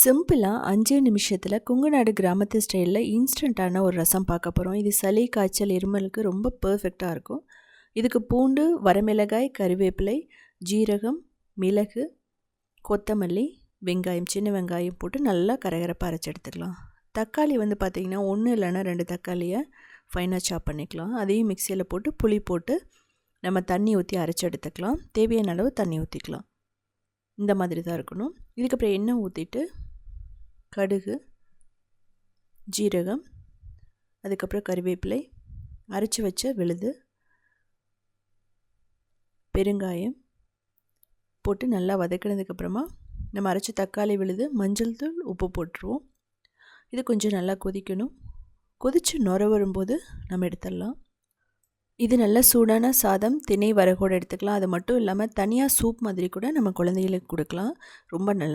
சிம்பிளாக அஞ்சே நிமிஷத்தில் குங்குநாடு கிராமத்து ஸ்டைலில் இன்ஸ்டண்ட்டான ஒரு ரசம் பார்க்க போகிறோம் இது சளி காய்ச்சல் இருமலுக்கு ரொம்ப பர்ஃபெக்டாக இருக்கும். இதுக்கு பூண்டு வரமிளகாய் கருவேப்பிலை ஜீரகம் மிளகு கொத்தமல்லி வெங்காயம் சின்ன வெங்காயம் போட்டு நல்லா கரகரப்பாக அரைச்சி எடுத்துக்கலாம். தக்காளி வந்து பார்த்திங்கன்னா ஒன்று இல்லைன்னா ரெண்டு தக்காளியை ஃபைனாக சாப் பண்ணிக்கலாம். அதையும் மிக்சியில் போட்டு புளி போட்டு நம்ம தண்ணி ஊற்றி அரைச்சி எடுத்துக்கலாம். தேவையான அளவு தண்ணி ஊற்றிக்கலாம் இந்த மாதிரி தான் இருக்கணும். இதுக்கப்புறம் எண்ணெய் ஊற்றிட்டு கடுகு ஜீரகம் அதுக்கப்புறம் கறிவேப்பிலை அரைச்சி வச்ச விழுது பெருங்காயம் போட்டு நல்லா வதக்கினதுக்கப்புறமா நம்ம அரைச்ச தக்காளி விழுது மஞ்சள் தூள் உப்பு போட்டுருவோம். இது கொஞ்சம் நல்லா கொதிக்கணும். கொதித்து நுர வரும்போது நம்ம எடுத்துடலாம். இது நல்ல சூடான சாதம் திணை வரகோடு எடுத்துக்கலாம். அது மட்டும் இல்லாமல் தனியாக சூப் மாதிரி கூட நம்ம குழந்தைகளுக்கு கொடுக்கலாம். ரொம்ப நல்லது.